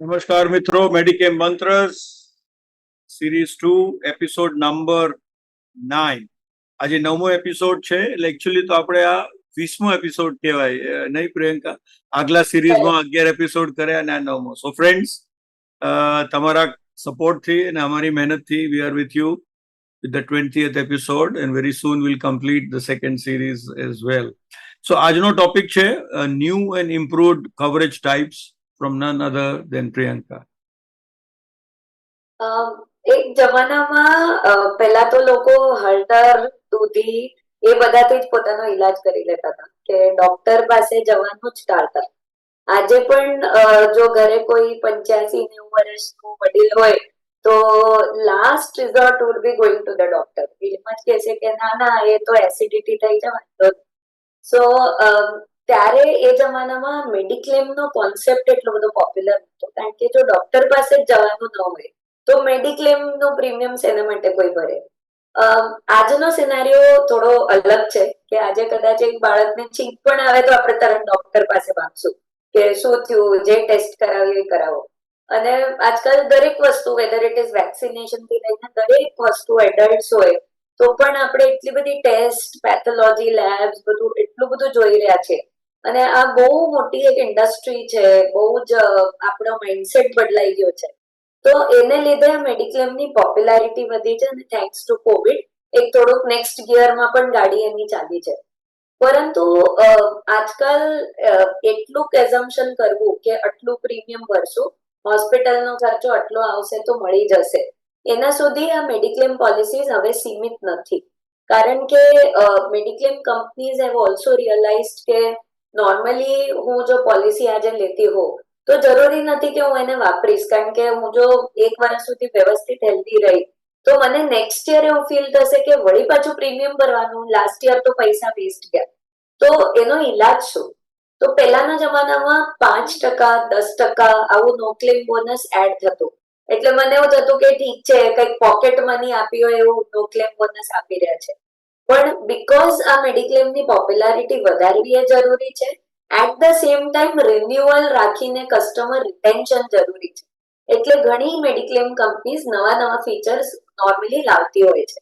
નમસ્કાર મિત્રો mediclaim mantras series two episode number nine આજે નવમો એપિસોડ છે, એટલે એકચ્યુઅલી તો આપણે આ વીસમો એપિસોડ કહેવાય. નહીં પ્રિયંકા? આગલા સિરીઝમાં અગિયાર એપિસોડ કર્યા અને આ નવમો. સો ફ્રેન્ડ્સ તમારા સપોર્ટથી અને અમારી મહેનતથી we are with you with the 20th episode and very soon we'll complete the second series as well. So આજનો ટોપિક છે new and improved coverage types from none other than Priyanka? Um, એક જમાનામાં પહેલા તો લોકો હળદર દૂધી એ બધાથી જ પોતાનો ઈલાજ કરી લેતા હતા કે ડોક્ટર પાસે જવાનું જ ટાળતા આજે પણ જો ઘરે કોઈ પંચ્યાસી નેવું વર્ષનું વડીલ હોય તો last resort would be going to the doctor એમ જ કહેશે કે ના ના એ તો એસિડિટી થઈ જવાય સો ત્યારે એ જમાનામાં મેડિક્લેમ નો કોન્સેપ્ટ એટલો બધો પોપ્યુલર હતો. કારણ કે જો ડોક્ટર પાસે જ જવાનું ન હોય, તો મેડિક્લેમનું પ્રીમિયમ શેના માટે કોઈ ભરે? આજનો સિનારીઓ થોડો અલગ છે કે આજે કદાચ એક બાળકને છીંક પણ આવે તો આપણે તરત ડોક્ટર પાસે ભાગશું કે શું થયું, જે ટેસ્ટ કરાવ્યું એ કરાવો. અને આજકાલ દરેક વસ્તુ વેધર ઇટ ઇઝ વેક્સિનેશનથી લઈને દરેક વસ્તુ એડલ્ટ હોય, તો પણ આપણે એટલી બધી ટેસ્ટ પેથોલોજી લેબ્સ બધું, એટલું બધું જોઈ રહ્યા છે અને આ બહુ મોટી એક ઇન્ડસ્ટ્રી છે, બહુ જ આપણો માઇન્ડસેટ બદલાઈ ગયો છે. તો એને લીધે મેડિક્લેમની પોપ્યુલારિટી વધી છે અને થેન્ક્સ ટુ કોવિડ એક થોડુંક નેક્સ્ટ ગિયરમાં પણ ગાડી એની ચાલી છે. પરંતુ આજકાલ એટલું એઝમ્પશન કરવું કે આટલું પ્રીમિયમ ભરશું હોસ્પિટલનો ખર્ચો આટલો આવશે તો મળી જશે. એના સુધી આ મેડિક્લેમ પોલિસીઝ હવે સીમિત નથી. કારણ કે mediclaim companies have also realise કે નોર્મલી હું જો પોલિસી આજે લેતી હોઉં, તો જરૂરી નથી કે હું એને વાપરીશ. કારણ કે હું જો એક વર્ષ સુધી વ્યવસ્થિત હેલ્ધી રહી, તો મને નેક્સ્ટ યર એવું ફીલ થશે કે વળી પાછું પ્રીમિયમ ભરવાનું લાસ્ટ યર તો પૈસા વેસ્ટ ગયા. તો એનો ઈલાજ શું? તો પહેલાના જમાનામાં પાંચ ટકા, દસ ટકા આવું નો ક્લેમ બોનસ એડ થતું. એટલે મને એવું થતું કે ઠીક છે, કંઈક પોકેટ મની આપી હોય એવું નો ક્લેમ બોનસ આપી રહ્યા છે. પણ બીકોઝ આ મેડિક્લેમની પોપ્યુલારિટી વધારવી એ જરૂરી છે at the same time renewal રાખીને કસ્ટમર રિટેન્શન જરૂરી છે. એટલે ઘણી મેડિક્લેમ કંપનીઝ નવા નવા ફીચર્સ નોર્મલી લાવતી હોય છે.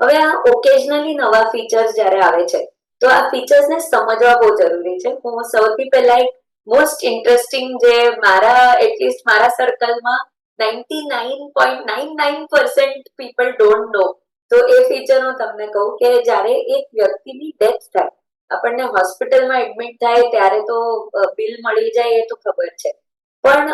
હવે આ ઓકેઝનલી નવા ફીચર્સ જ્યારે આવે છે, તો આ ફીચર્સને સમજવા બહુ જરૂરી છે. હું સૌથી પહેલા એક મોસ્ટ ઇન્ટરેસ્ટિંગ જે મારા એટલીસ્ટ મારા સર્કલમાં ninety nine point nine nine percent people don't know તો એ ફીચર હું તમને કહું કે જ્યારે એક વ્યક્તિની ડેથ થાય, આપણને હોસ્પિટલમાં એડમિટ થાય ત્યારે તો બિલ મળી જાય એ તો ખબર છે. પણ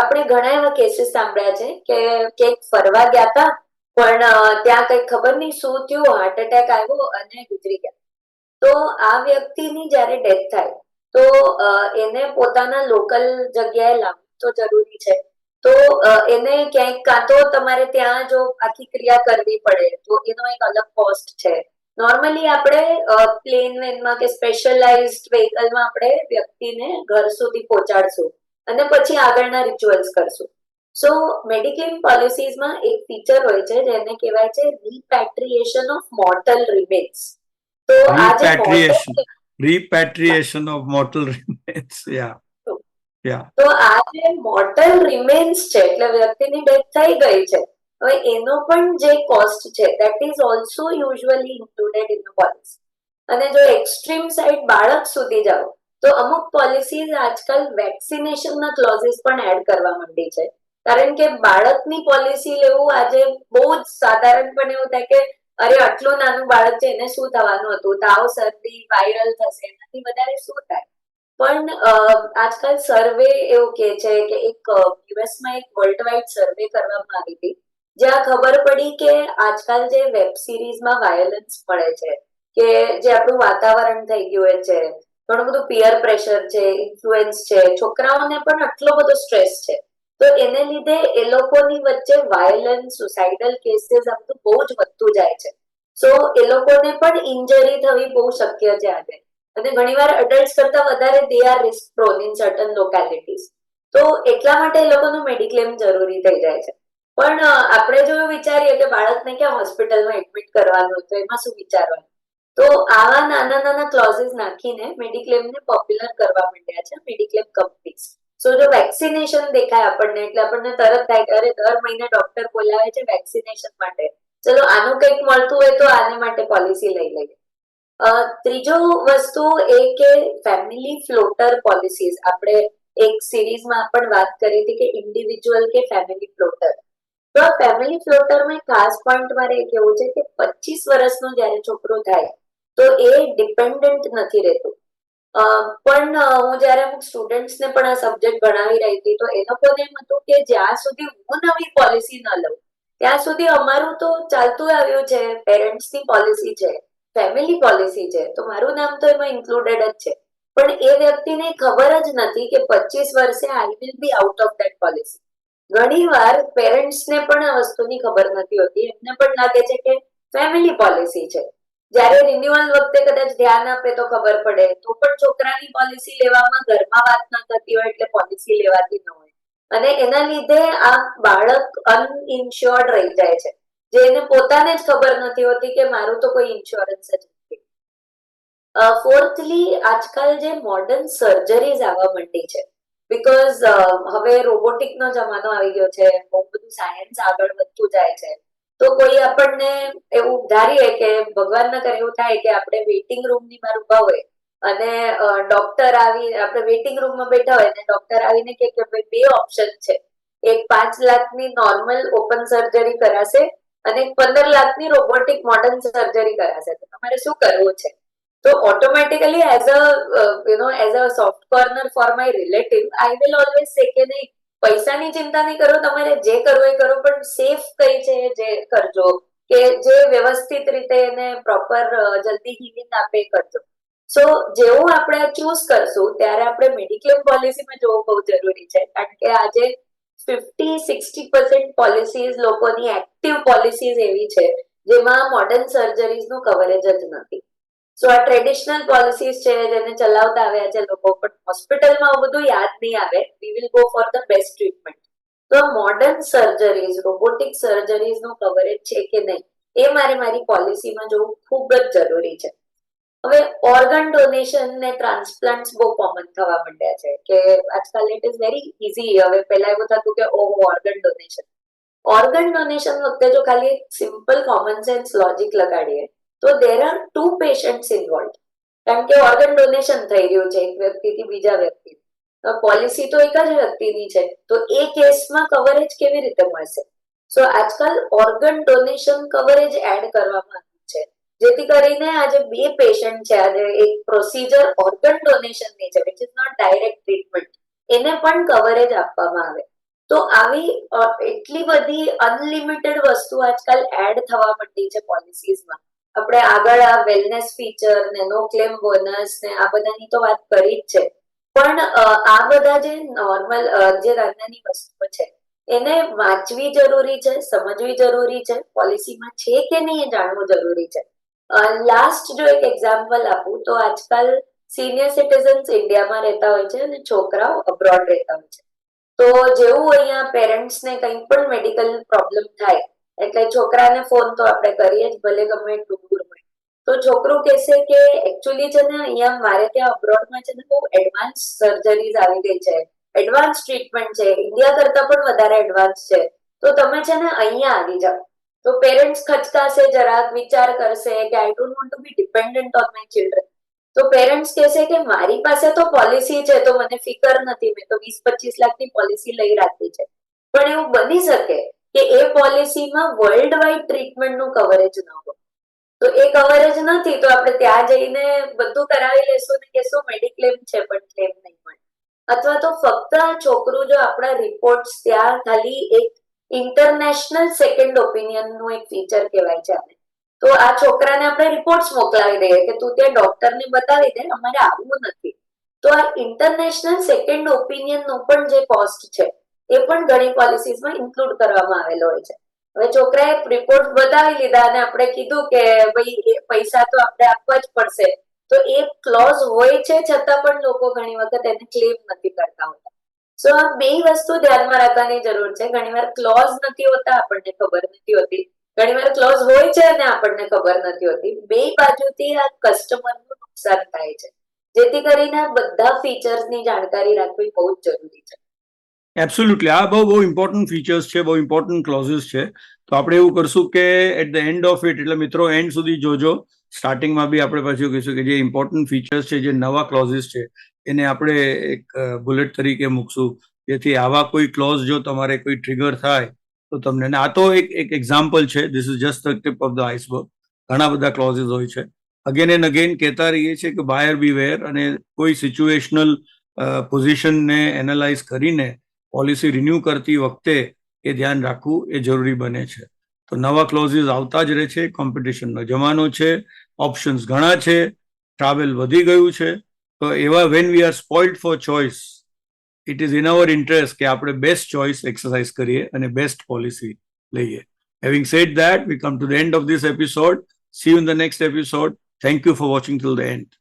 આપણે ઘણા એવા કેસીસ સાંભળ્યા છે કે ક્યાંક ફરવા ગયા હતા, પણ ત્યાં કઈ ખબર નહીં શું થયું હાર્ટ એટેક આવ્યો અને ગુજરી ગયા. તો આ વ્યક્તિની જ્યારે ડેથ થાય, તો એને પોતાના લોકલ જગ્યાએ લાવવું તો જરૂરી છે. તો એને ક્યાંક કાં તો તમારે ત્યાં જો આખી ક્રિયા કરવી પડે તો એનો એક અલગ કોસ્ટ છે. નોર્મલી આપણે પ્લેન વેનમાં કે સ્પેશિયલાઇઝ્ડ વ્હીકલમાં આપણે વ્યક્તિને ઘર સુધી પહોંચાડશું અને પછી આગળના રિચ્યુઅલ્સ કરશું. સો મેડિક્લેમ પોલિસીઝમાં એક ફીચર હોય છે જેને કહેવાય છે રિપેટ્રિએશન ઓફ મોર્ટલ રિમેન્સ તો આ જે mortal remains yeah yeah. તો આ જે મોર્ટલ રિમેન્સ છે એટલે વ્યક્તિની ડેથ થઈ ગઈ છે. હવે એનો પણ જે કોસ્ટ છે that is also usually included in policy અને જો એક્સ્ટ્રીમ સાઈડ બાળક સુધી જાઓ, તો અમુક પોલિસીઝ આજકાલ વેક્સિનેશનના ક્લોઝિસ પણ એડ કરવા માંડી છે. કારણ કે બાળકની પોલિસી લેવું આજે બહુ જ સાધારણપણે એવું થાય કે, અરે, આટલું નાનું બાળક છે, એને શું થવાનું હતું? તાવ, શરદી વાયરલ થશે, એનાથી વધારે શું થાય? પણ આજકાલ સર્વે એવું કે છે કે એક યુએસમાં એક વર્લ્ડ વાઇડ સર્વે કરવામાં આવી હતી, જ્યાં ખબર પડી કે આજકાલ જે વેબ સિરીઝમાં વાયોલન્સ મળે છે, કે જે આપણું વાતાવરણ થઈ ગયું છે, ઘણું બધું પિયર પ્રેશર છે ઇન્ફ્લુએન્સ છે, છોકરાઓને પણ આટલો બધો સ્ટ્રેસ છે, તો એને લીધે એ લોકોની વચ્ચે વાયોલન્સ સુસાઇડલ કેસીસ આ બધું બહુ જ વધતું જાય છે. સો એ લોકોને પણ ઇન્જરી થવી બહુ શક્ય છે આજે. અને ઘણીવાર અડલ્ટ કરતા વધારે they are risk prone in certain localities તો એટલા માટે એ લોકોનું મેડિક્લેમ જરૂરી થઈ જાય છે. પણ આપણે જો વિચારીએ કે બાળકને ક્યાં હોસ્પિટલમાં એડમિટ કરવાનું તો એમાં શું વિચારવાનું? તો આવા નાના નાના ક્લોઝિસ નાખીને મેડિક્લેમને પોપ્યુલર કરવા માંડ્યા છે મેડિક્લેમ કંપનીઝ સો જો વેક્સિનેશન દેખાય આપણને, એટલે આપણને તરત થાય કે અરે દર મહિને ડોક્ટર બોલાવે છે વેક્સિનેશન માટે. ચલો, આનું કંઈક મળતું હોય તો આને માટે પોલિસી લઈ લઈએ. ત્રીજો વસ્તુ એ કે ફેમિલી ફ્લોટર પોલિસીઝ આપણે એક સિરીઝમાં પણ વાત કરી હતી કે ઇન્ડિવિજ્યુઅલ કે ફેમિલી ફ્લોટર તો ફેમિલી ફ્લોટરમાં ખાસ પોઈન્ટ મારે એ કહેવું છે કે પચીસ વર્ષનો જ્યારે છોકરો થાય, તો એ ડિપેન્ડન્ટ નથી રહેતું. પણ હું જ્યારે અમુક સ્ટુડન્ટ્સને પણ આ સબ્જેક્ટ ભણાવી રહી હતી, તો એ લોકોને એમ હતું કે જ્યાં સુધી હું નવી પોલિસી ન લઉં, ત્યાં સુધી અમારું તો ચાલતું આવ્યું છે પેરેન્ટ્સની પોલિસી છે. ફેમિલી પોલિસી છે. તો મારું નામ તો એમાં ઇન્ક્લુડેડ જ છે. પણ એ વ્યક્તિને ખબર જ નથી કે પચીસ વર્ષે I will be out of that policy ઘણી વાર પેરેન્ટ્સને પણ આ વસ્તુની ખબર નથી હોતી. એમને પણ લાગે છે કે ફેમિલી પોલિસી છે. જ્યારે રિન્યુઅલ વખતે કદાચ ધ્યાન આપે તો ખબર પડે. તો પણ છોકરાની પોલિસી લેવામાં ઘરમાં વાત ના થતી હોય એટલે પોલિસી લેવાતી ન હોય. અને એના લીધે આ બાળક અનઇન્શ્યોર્ડ રહી જાય છે. જે એને પોતાને જ ખબર નથી હોતી કે મારું તો કોઈ ઇન્સ્યોરન્સ જ નથી. ફોર્થલી આજકાલ જે મોડર્ન સર્જરીઝ આવવા માંડી છે. બીકોઝ હવે રોબોટિક નો જમાનો આવી ગયો છે, બહુ બધું સાયન્સ આગળ વધતું જાય છે. તો કોઈ આપણને એવું ધારીએ કે ભગવાન ના કરે એવું થાય કે આપણે વેઇટિંગ રૂમની બહાર ઊભા હોય અને ડોક્ટર આવી, આપણે વેઇટિંગ રૂમમાં બેઠા હોય અને ડોક્ટર આવીને કે ભાઈ, બે ઓપ્શન છે. એક પાંચ લાખની નોર્મલ ઓપન સર્જરી કરાશે અને પંદર લાખની રોબોટિક મોડર્ન સર્જરી કરાશે તો તમારે શું કરવું છે? તો automatically as a you know as a soft corner for my relative I will always say કે નહીં, પૈસાની ચિંતા નહીં કરો, તમારે જે કરવું એ કરો, પણ સેફ કઈ છે જે કરજો? કે જે વ્યવસ્થિત રીતે એને પ્રોપર જલ્દી હિલિંગ આપે કરજો. સો જેવું આપણે ચૂઝ કરશું, ત્યારે આપણે મેડિક્લેમ પોલિસીમાં જોવું બહુ જરૂરી છે. કારણ કે આજે ફિફ્ટી સિક્સટી પર્સન્ટ પોલિસીઝ લોકોની એક્ટિવ પોલિસીઝ એવી છે, જેમાં મોડર્ન સર્જરીઝનું કવરેજ જ નથી. સો આ ટ્રેડિશનલ પોલિસીઝ છે, જેને ચલાવતા આવ્યા છે લોકો, પણ હોસ્પિટલમાં બધું યાદ નહીં આવે. We will go for the best treatment તો મોડર્ન સર્જરીઝ રોબોટિક સર્જરીઝનું કવરેજ છે કે નહીં, એ મારે મારી પોલિસીમાં જોવું ખૂબ જ જરૂરી છે. હવે ઓર્ગન ડોનેશન ને ટ્રાન્સપ્લાન્ટ બહુ કોમન થવા માંડ્યા છે કે આજકાલ ઇટ ઇઝ વેરી ઇઝી હવે પહેલા એવું થતું કે, ઓહો ઓર્ગન ડોનેશન ઓર્ગન ડોનેશન વખતે જો ખાલી સિમ્પલ કોમન સેન્સ લોજિક લગાડીએ, તો there are two patients involve કારણ કે ઓર્ગન ડોનેશન થઈ રહ્યું છે, એક વ્યક્તિથી બીજા વ્યક્તિ. પોલિસી તો એક જ વ્યક્તિની છે. તો એ કેસમાં કવરેજ કેવી રીતે મળશે? સો આજકાલ ઓર્ગન ડોનેશન કવરેજ એડ કરવામાં આવ્યું છે. જેથી કરીને આજે બે પેશન્ટ છે. આજે એક પ્રોસીજર ઓર્ગન ડોનેશનની છે which is not direct treatment એને પણ કવરેજ આપવામાં આવે. તો આવી એટલી બધી અનલિમિટેડ વસ્તુ આજકાલ એડ થવા માંડી છે પોલિસીઝમાં આપણે આગળ આ વેલનેસ ફીચર ને નો ક્લેમ બોનસ ને, આ બધાની તો વાત કરી જ છે. પણ આ બધા જે નોર્મલ જે નાની વસ્તુઓ છે, એને વાંચવી જરૂરી છે, સમજવી જરૂરી છે પોલિસીમાં છે કે નહીં એ જાણવું જરૂરી છે. લાસ્ટ જો એક એક્ઝામ્પલ આપું, તો આજકાલ સિનિયર સિટીઝન્સ ઇન્ડિયામાં રહેતા હોય છે અને છોકરાઓ અબ્રોડ રહેતા હોય છે. તો જેવું અહીંયા પેરેન્ટ્સને કંઈ પણ મેડિકલ પ્રોબ્લેમ થાય, એટલે છોકરાને ફોન તો આપણે કરીએ જ, ભલે ગમે એટલું હોય. તો છોકરું કહેશે કે એકચ્યુઅલી છે ને, અહીંયા મારે ત્યાં અબ્રોડમાં છે ને બહુ એડવાન્સ સર્જરીઝ આવી ગઈ છે. એડવાન્સ ટ્રીટમેન્ટ છે. ઇન્ડિયા કરતાં પણ વધારે એડવાન્સ છે. તો તમે છે ને અહીંયા આવી જાઓ. તો પેરેન્ટ્સ ખચકાશે, જરાક વિચાર કરશે કે I don't want to be dependent on my children તો પેરેન્ટ્સ કહેશે કે, મારી પાસે તો પોલિસી છે, તો મને ફિકર નથી, મેં તો વીસ પચીસ લાખની પોલિસી લઈ રાખી છે. પણ એવું બની શકે કે એ પોલિસીમાં વર્લ્ડ વાઇડ ટ્રીટમેન્ટનું કવરેજ ન હોય. તો એ કવરેજ નથી, તો આપણે ત્યાં જઈને બધું કરાવી લેશું ને કહેશું મેડિક્લેમ છે, પણ ક્લેમ નહીં મળે. અથવા તો ફક્ત છોકરું જો આપણા રિપોર્ટ્સ ત્યાં ખાલી એક ઇન્ટરનેશનલ સેકન્ડ ઓપિનિયનનું એક ફીચર કહેવાય છે આપણે તો આ છોકરાને આપણે રિપોર્ટ્સ મોકલાવી દઈએ કે તું ત્યાં ડોક્ટરને બતાવી દે, અમારે આવવું નથી. તો આ ઇન્ટરનેશનલ સેકન્ડ ઓપિનિયન નો પણ જે કોસ્ટ છે, એ પણ ઘણી પોલિસીઝમાં ઇન્ક્લુડ કરવામાં આવેલો હોય છે. હવે છોકરાએ રિપોર્ટ બતાવી લીધા અને આપણે કીધું કે ભાઈ પૈસા તો આપણે આપવા જ પડશે. તો એ ક્લોઝ હોય છે, છતાં પણ લોકો ઘણી વખત એને ક્લેમ નથી કરતા હોતા. સો આ બે વસ્તુ ધ્યાનમાં રાખવાની જરૂર છે. ઘણીવાર ક્લોઝ નથી હોતા, આપણને ખબર નથી હોતી. ઘણીવાર ક્લોઝ હોય છે અને આપણને ખબર નથી હોતી. બે બાજુથી આ કસ્ટમરનું નુકસાન થાય છે. જેથી કરીને બધા ફીચર્સની જાણકારી રાખવી બહુ જ જરૂરી છે. એબ્સોલ્યુટલી આ બહુ બહુ ઇમ્પોર્ટન્ટ ફીચર્સ છે, બહુ ઇમ્પોર્ટન્ટ ક્લોઝિસ છે. તો આપણે એવું કરશું કે at the end of it એટલે મિત્રો એન્ડ સુધી જોજો. સ્ટાર્ટિંગમાં બી આપણે પાછું કહીશું કે જે ઇમ્પોર્ટન્ટ ફીચર્સ છે, જે નવા ક્લોઝિસ છે એને આપણે એક બુલેટ તરીકે મૂકશું. જેથી આવા કોઈ ક્લોઝ જો તમારે કોઈ ટ્રિગર થાય, તો તમને આ તો એક એક એક્ઝામ્પલ છે. This is just the tip of the iceberg ઘણા બધા ક્લોઝિસ હોય છે. અગેન એન્ડ અગેન કહેતા રહીએ છીએ કે બાયર બી વેર અને કોઈ સિચ્યુએશનલ પોઝિશનને એનાલાઇઝ કરીને પોલિસી રિન્યૂ કરતી વખતે એ ધ્યાન રાખવું એ જરૂરી બને છે. તો નવા ક્લોઝિસ આવતા જ રહે છે. કોમ્પિટિશનનો જમાનો છે. ઓપ્શન્સ ઘણા છે. ટ્રાવેલ વધી ગયું છે. તો એવા when we are spoiled for choice it is in our interest કે આપણે બેસ્ટ ચોઇસ એક્સરસાઇઝ કરીએ અને બેસ્ટ પોલિસી લઈએ. Having said that we come to the end of this episode see you in the next episode thank you for watching till the end